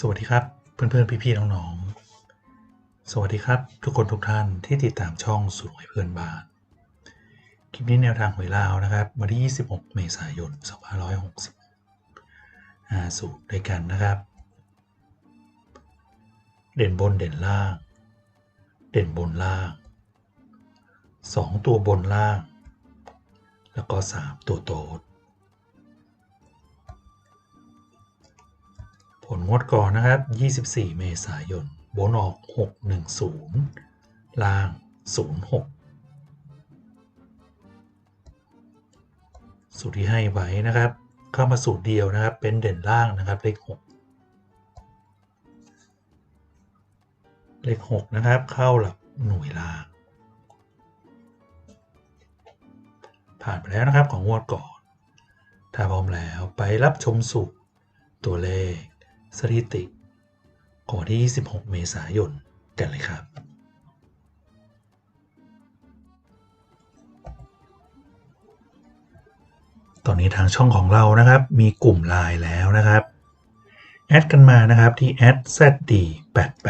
สวัสดีครับเพื่อนๆ พี่ๆ น้องๆ สวัสดีครับ ทุกคนทุกท่านที่ติดตามช่องสูตรหวยเพื่อนบ้าน คลิปนี้แนวทางหวยลาวนะครับวันที่ 26 เมษายน 2560อาสูตรด้วยกันนะครับ เด่นบนเด่นล่าง เด่นบนล่าง 2 ตัวบนล่าง แล้วก็ 3 ตัวโต๊ด ผลงวดก่อนนะครับ 24 เมษายน บนออก 610 ล่าง 06 สูตรที่ให้ไว้นะครับ เข้ามาสูตรเดียวนะครับ เป็นเด่นล่างนะครับ เลข 6 เลข 6 นะครับ เข้าหลักหน่วยล่าง ผ่านไปแล้วนะครับของงวดก่อน ถ้าพร้อมแล้วไปรับชมสูตรตัวเลข สถิติของวันที่ 26 เมษายนกันเลยครับ ตอนนี้ทางช่องของเรานะครับ มีกลุ่มไลน์แล้วนะครับ แอดกันมานะครับที่ @zd88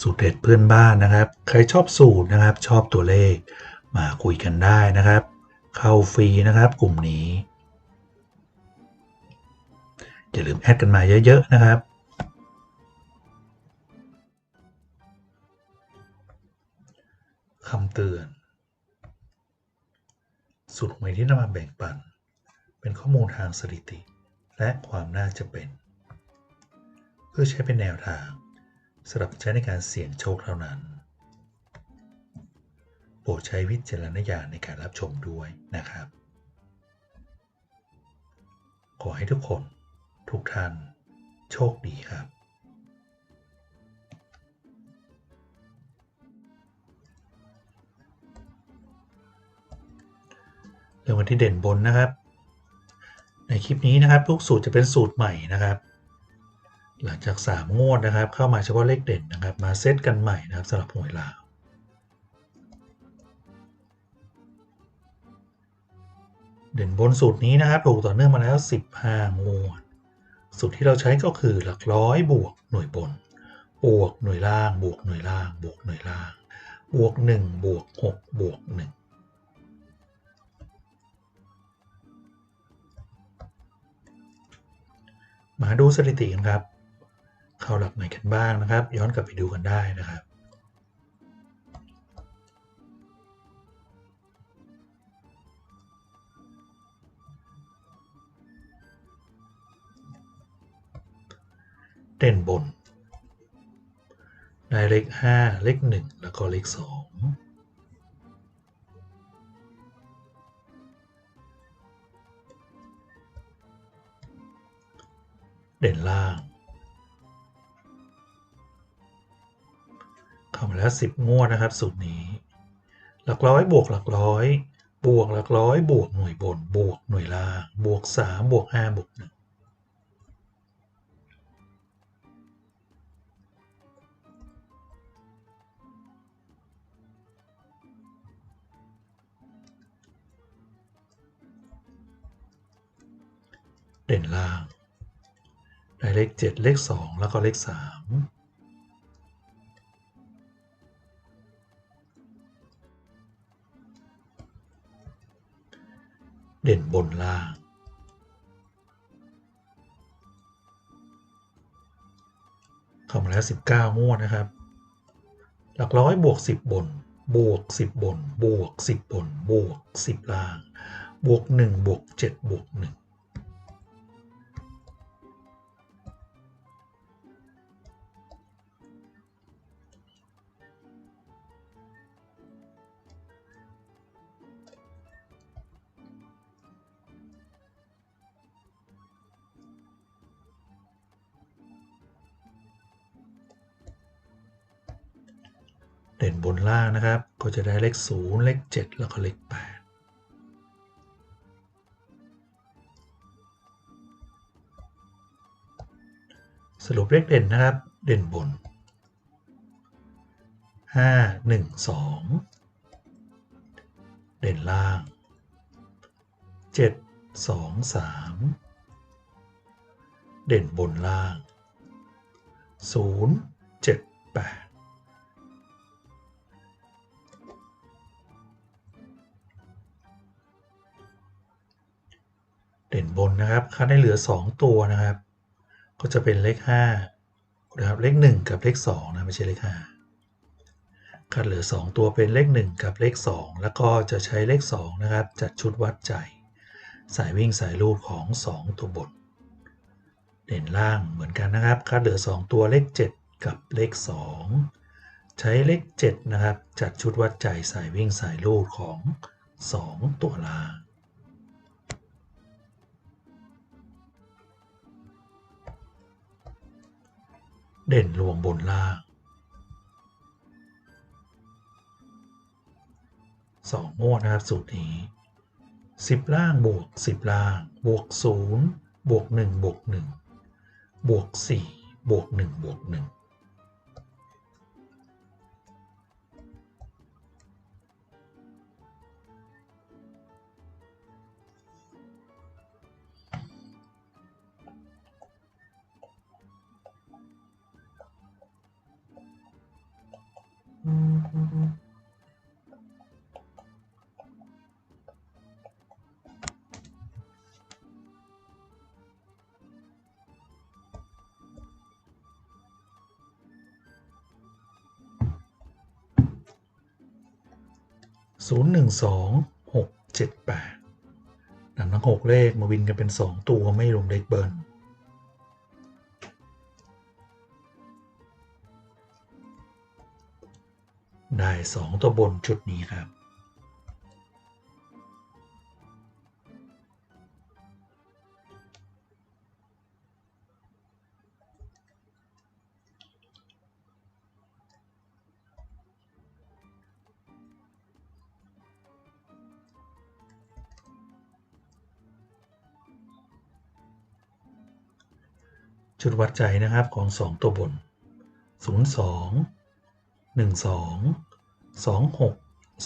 สูตรเด็ดเพื่อนบ้านนะครับ ใครชอบสูตรนะครับ ชอบตัวเลขมาคุยกันได้นะครับ เข้าฟรีนะครับกลุ่มนี้อย่าลืมแอดกันมาเยอะๆนะครับคำเตือนสูตรหวยที่นำมาแบ่งปัน เป็นข้อมูลทางสถิติ และความน่าจะเป็น เพื่อใช้เป็นแนวทางสำหรับใช้ในการเสี่ยงโชคเท่านั้น รดใช้วิจารณญาณในการรับชมด้วยนะครับ ขอให้ทุกคนทุกท่านโชคดีครับเรื่องวันที่เด่นบนนะครับ ในคลิปนี้นะครับทุกสูตรจะเป็นสูตรใหม่นะครับ หลังจาก 3 งวดนะครับ เข้ามาเฉพาะเลขเด่นนะครับ มาเซตกันใหม่นะครับสำหรับหวยลาว เด่นบนสูตรนี้นะครับถูกต่อเนื่องมาแล้ว 15งวด สูตรที่เราใช้ก็คือหลักร้อยบวกหน่วยบน บวกหน่วยล่าง บวกหน่วยล่าง บวกหน่วยล่าง บวก1บวก6บวก1มาดูสถิติกันครับ เข้าหลักไหนกันบ้างนะครับ ย้อนกลับไปดูกันได้นะครับ เด่นบน ได้เลข5เลข1 แล้วก็เลข2 เด่นล่าง เข้ามาแล้ว 10 งวดนะครับ สูตรนี้ หลักร้อยบวกหลักร้อย บวกหลักร้อย บวกหน่วยบน บวกหน่วยล่าง บวก 3 บวก 5 บวก1 เด่นล่างได้เลข 7 เลข 2 แล้วก็เลข 3เด่นบนล่าง เข้ามาแล้ว 19งวดนะครับ หลักร้อยบวก 10 บน บวก 10 บน บวก 10 บน บวก 10 ล่าง บวก 1 บวก 7 บวก 1 เด่นบนล่างนะครับ ก็จะได้เลข 0 เลข 7 แล้วก็เลข 8สรุปเลขเด่นนะครับ เด่นบน 5 1 2 เด่นล่าง 7 2 3 เด่นบนล่าง 0 7 8 ลี่ยนบนนะครับคัดได้เหลือ 2 ตัวนะครับ ก็จะเป็นเลข5นะครับเลข 1 กับเลข2นะไม่ใช่เลข5คัดเหลือ 2 ตัวเป็นเลข 1 กับเลข 2 แล้วก็จะใช้เลข2นะครับจัดชุดวัดใจ สายวิ่งสายลูดของ 2 ตัวบนเด่นล่างเหมือนกันนะครับคัดเหลือ 2 ตัวเลข 7 กับเลข 2 ใช้เลข7นะครับจัดชุดวัดใจสายวิ่งสายลูดของ 2 ตัวล่าง เด่นรวมบนล่าง 2 งวดนะครับสูตรนี้ 10 ล่างบวก 10 ล่าง บวก 0 บวก 1 บวก 1 บวก 4 บวก 1 บวก 1 ศูนย์หนึ่งสองหกเจ็ดแปดนำทั้งหกเลขมาวินกันเป็นสองตัวไม่รวมเลขเบิร์น ได้สองตัวบนจุดนี้ครับ จุดวัดใจนะครับของ 2 ตัวบน 02 12 26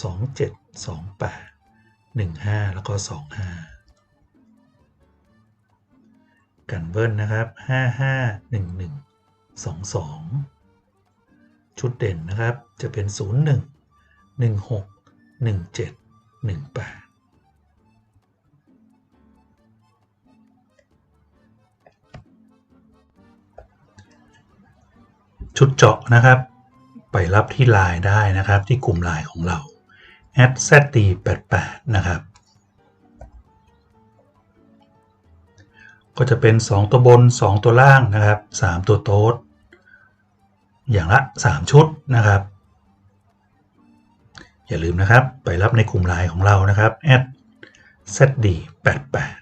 27 28 15 แล้วก็ 25 กันเบิ้ลนะครับ 55 11 22 ชุดเด่นนะครับจะเป็น 01 16 17 18 ชุดเจาะนะครับ ไปรับที่ไลน์ได้นะครับ ที่กลุ่มไลน์ของเรา @zd88 นะครับ ก็จะเป็น 2 ตัวบน 2 ตัวล่างนะครับ 3 ตัวโต๊ดอย่างละ 3 ชุดนะครับ อย่าลืมนะครับ ไปรับในกลุ่มไลน์ของเรานะครับ @zd88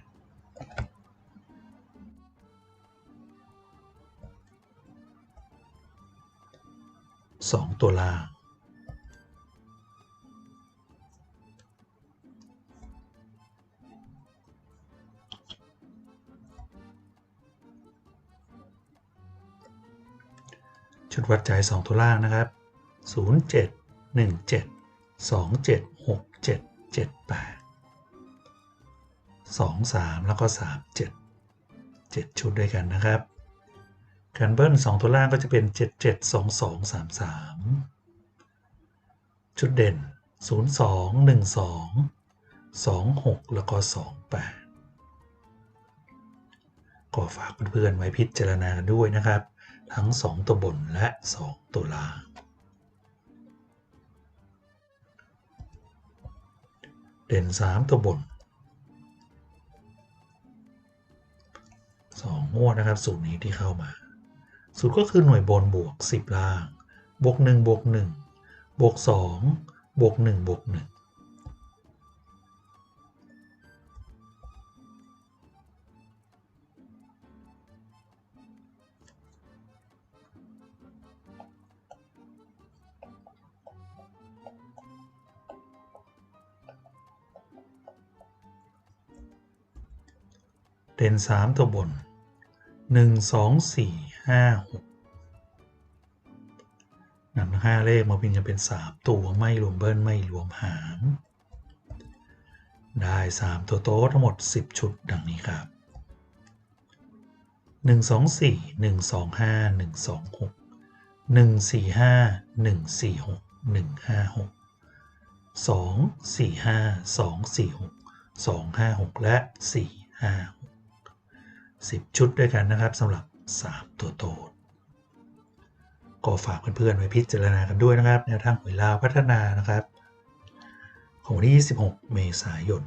สองตัวลาชุดวัดใจสองตัวล่างนะครับ 0 7 1 7 2 7 6 7 7 8 2 3 แล้วก็ 3 7 7 ชุดด้วยกันนะครับ การเบิ้ล2ตัวล่างก็จะเป็น 7 7 2 2 3 3 ชุดเด่น 0 2 1 2 2 6 แล้วก็ 2 8 ก็ฝากเพื่อนๆไว้พิจารณาด้วยนะครับ ทั้ง 2 ตัวบนและ 2 ตัวล่าง เด่น 3 ตัวบน2งวดนะครับ สูตรนี้ที่เข้ามา สูตรก็คือหน่วยบนบวก 10 ล่าง บวก1บวก1บวก2บวก1บวก1เด่น3ตัวบน 1 2 4 5 6นำห้าเลขมาพินจะเป็น3ตัวไม่รวมเบิ้ลไม่รวมหารได้3ตัวโต๊ะทั้งหมด10ชุดดังนี้ครับ1 2 4 1 2 5 1 2 6 1 4 5 1 4 6 1 5 6 2 4 5 2 4 6 2 5 6และ4 5 6 10 ชุดด้วยกันนะครับสำหรับ 3 ตัวโต๊ะก็ฝากเพื่อนๆไว้พิจารณากันด้วยนะครับแนวทางหวยลาวพัฒนานะครับ ของวันที่ 26 เมษายน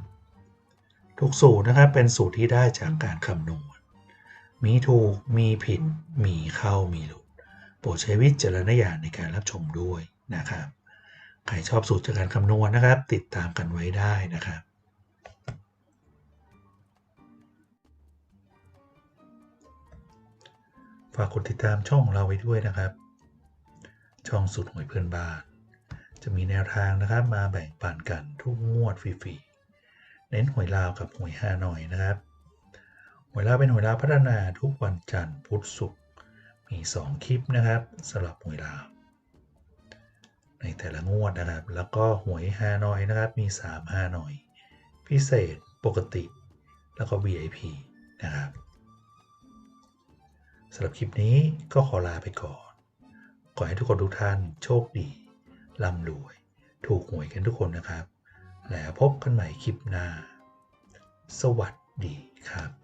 ทุกสูตรนะครับเป็นสูตรที่ได้จากการคำนวณ มีถูก มีผิด มีเข้า มีหลุด โปรดใช้วิจารณญาณในการรับชมด้วยนะครับ ใครชอบสูตรจากการคำนวณนะครับ ติดตามกันไว้ได้นะครับ ฝากกดติดตามช่องของเราไว้ด้วยนะครับ ช่องสุดหวยเพื่อนบ้าน จะมีแนวทางนะครับ มาแบ่งปันกันทุกงวดฟรีๆ เน้นหวยลาวกับหวยฮานอยนะครับ หวยลาวเป็นหวยลาวพัฒนาทุกวันจันทร์พุธศุกร์ มี 2 คลิปนะครับสำหรับหวยลาว ในแต่ละงวดนะครับ แล้วก็หวยฮานอยนะครับ มี 3 ฮานอย พิเศษ ปกติ แล้วก็ VIP นะครับ สำหรับคลิปนี้ก็ขอลาไปก่อน ขอให้ทุกคนทุกท่านโชคดีร่ำรวย ถูกหวยกันทุกคนนะครับ แล้วพบกันใหม่คลิปหน้า สวัสดีครับ